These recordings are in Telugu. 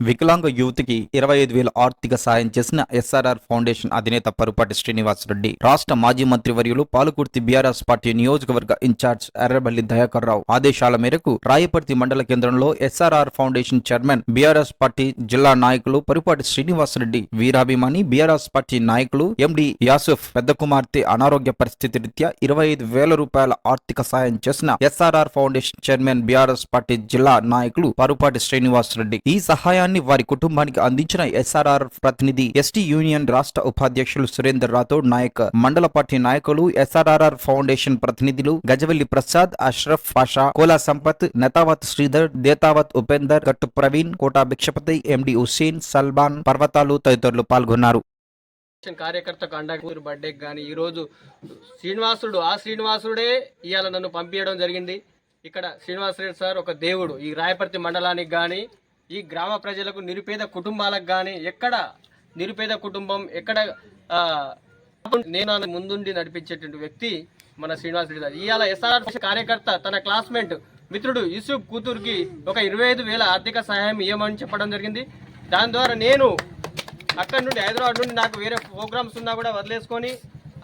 వికలాంగ యువతికి ఇరవై ఐదు వేల ఆర్థిక సాయం చేసిన ఎస్ఆర్ఆర్ ఫౌండేషన్ అధినేత పరుపాటి శ్రీనివాస్ రెడ్డి రాష్ట్ర మాజీ మంత్రి వర్యులు పాలకుర్తి బీఆర్ఎస్ పార్టీ నియోజకవర్గ ఇన్ఛార్జ్ ఎర్రబల్లి దయాకర్ రావు ఆదేశాల మేరకు రాయపర్తి మండల కేంద్రంలో SRR foundation chairman BRS party జిల్లా నాయకులు పరుపాటి శ్రీనివాసరెడ్డి వీరాభిమాని బీఆర్ఎస్ పార్టీ నాయకులు ఎండి యాసుఫ్ పెద్ద కుమార్తె అనారోగ్య పరిస్థితి రీత్యా ఇరవై ఐదు వేల రూపాయల ఆర్థిక సాయం చేసిన SRR foundation chairman BRS party జిల్లా నాయకులు పరుపాటి శ్రీనివాస్ రెడ్డి. ఈ సహాయాన్ని వారి కుటుంబానికి అందించిన ఎస్ఆర్ఆర్ ప్రతినిధి ఎస్టీ యూనియన్ రాష్ట్ర ఉపాధ్యక్షులు సురేందర్ రాథోడ్ నాయక్ మండల పార్టీ నాయకులు ఎస్ఆర్ఆర్ఆర్ ఫౌండేషన్ ప్రతినిధులు గజవెల్లి ప్రసాద్ అష్రఫ్ పాషా కోలా సంపత్ నతావత్ శ్రీధర్ దేతావత్ ఉపేందర్ గట్టు ప్రవీణ్ కోటా భిక్షపతి ఎండి హుస్సేన్ సల్మాన్ పర్వతాలు తదితరులు పాల్గొన్నారు. కార్యకర్తకు అండగా బర్త్డేకి కానీ ఈరోజు శ్రీనివాసుడు ఆ శ్రీనివాసుడే ఇవాళ నన్ను పంపించడం జరిగింది. ఇక్కడ శ్రీనివాసరెడ్డి సార్ ఒక దేవుడు. ఈ రాయపర్తి మండలానికి కానీ ఈ గ్రామ ప్రజలకు నిరుపేద కుటుంబాలకు కానీ ఎక్కడ నిరుపేద కుటుంబం ఎక్కడ నేను ముందుండి నడిపించేటువంటి వ్యక్తి మన శ్రీనివాసరెడ్డి గారు. ఇవాళ ఎస్ఆర్ఆర్ కార్యకర్త తన క్లాస్మేట్ మిత్రుడు యూసుఫ్ కూతురుకి ఒక ఇరవై ఐదు వేల ఆర్థిక సహాయం ఇవ్వమని చెప్పడం జరిగింది. దాని ద్వారా నేను అక్కడ నుండి హైదరాబాద్ నుండి నాకు వేరే ప్రోగ్రామ్స్ ఉన్నా కూడా వదిలేసుకొని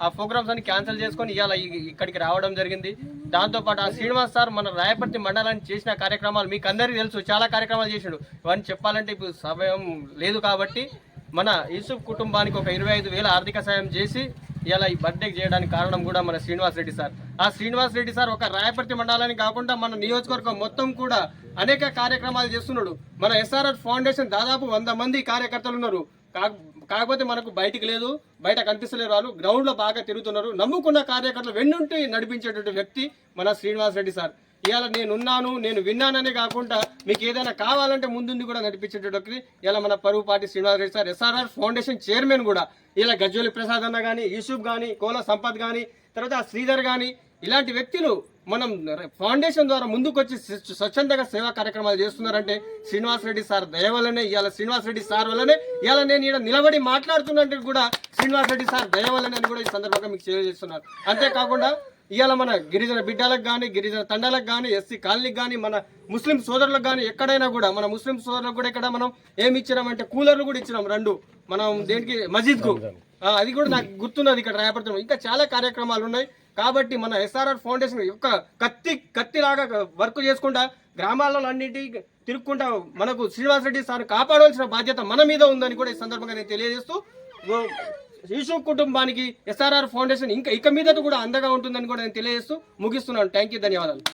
ఆ ప్రోగ్రామ్స్ అన్ని క్యాన్సిల్ చేసుకొని ఇవాళ ఇక్కడికి రావడం జరిగింది. దాంతోపాటు ఆ శ్రీనివాస్ సార్ మన రాయపర్తి మండలానికి చేసిన కార్యక్రమాలు మీకు అందరికీ తెలుసు. చాలా కార్యక్రమాలు చేసాడు. ఇవన్నీ చెప్పాలంటే ఇప్పుడు సమయం లేదు కాబట్టి మన యూసుఫ్ కుటుంబానికి ఒక ఇరవై ఐదు వేల ఆర్థిక సాయం చేసి ఇలా ఈ బర్త్డే చేయడానికి కారణం కూడా మన శ్రీనివాస్ రెడ్డి సార్. ఆ శ్రీనివాస్ రెడ్డి సార్ ఒక రాయపర్తి మండలానికి కాకుండా మన నియోజకవర్గం మొత్తం కూడా అనేక కార్యక్రమాలు చేస్తున్నాడు. మన ఎస్ఆర్ఆర్ ఫౌండేషన్ దాదాపు వంద మంది కార్యకర్తలు ఉన్నారు. కా- కాకపోతే మనకు బయటికి లేదు బయట కనిపిస్తలేరు వాళ్ళు గ్రౌండ్లో బాగా తిరుగుతున్నారు. నమ్ముకున్న కార్యకర్తలు వెన్నుంటి నడిపించేటువంటి వ్యక్తి మన శ్రీనివాస్ రెడ్డి సార్. ఇవాళ నేను ఉన్నాను నేను విన్నాననే కాకుండా మీకు ఏదైనా కావాలంటే ముందుంది కూడా నడిపించేటటువంటి ఇలా మన పరువు party Srinivas Reddy sir SRR foundation chairman కూడా. ఇలా గజ్జోలి ప్రసాద్ అన్న కానీ యూసుఫ్ కానీ కోల సంపత్ కానీ తర్వాత శ్రీధర్ కానీ ఇలాంటి వ్యక్తులు మనం ఫౌండేషన్ ద్వారా ముందుకు వచ్చి స్వచ్ఛందంగా సేవా కార్యక్రమాలు చేస్తున్నారంటే శ్రీనివాస్ రెడ్డి సార్ దయ వల్లనే ఇవాళ శ్రీనివాస్ రెడ్డి సార్ వల్లనే ఇవాళ నేను ఇక్కడ నిలబడి మాట్లాడుతున్నట్టు కూడా శ్రీనివాస్ రెడ్డి సార్ దయ అని కూడా ఈ సందర్భంగా మీకు తెలియజేస్తున్నారు. అంతేకాకుండా ఇవాళ మన గిరిజన బిడ్డలకు కానీ గిరిజన తండాలకు కానీ ఎస్సీ కాలనీకి కానీ మన ముస్లిం సోదరులకు కానీ ఎక్కడైనా కూడా మన ముస్లిం సోదరులకు కూడా ఇక్కడ మనం ఏమి ఇచ్చినామంటే కూలర్లు కూడా ఇచ్చినాం రెండు. మనం దేనికి? మస్జిద్కు అది కూడా నాకు గుర్తున్నది ఇక్కడ రాయపడుతున్నాం ఇంకా చాలా కార్యక్రమాలు ఉన్నాయి. కాబట్టి మన ఎస్ఆర్ఆర్ ఫౌండేషన్ యొక్క కత్తి కత్తిలాగా వర్క్ చేసుకుంటా గ్రామాలలో అన్నిటి తిరుక్కుంటా మనకు శ్రీనివాస రెడ్డి సార్ కాపాడవలసిన బాధ్యత మన మీద ఉందని కూడా ఈ సందర్భంగా నేను తెలియజేస్తూ ఓ శిశు కుటుంబానికి ఎస్ఆర్ఆర్ ఫౌండేషన్ ఇంకా ఇక మీదట కూడా అండగా ఉంటుందని కూడా నేను తెలియజేస్తూ ముగిస్తున్నాను. థ్యాంక్ యూ ధన్యవాదాలు.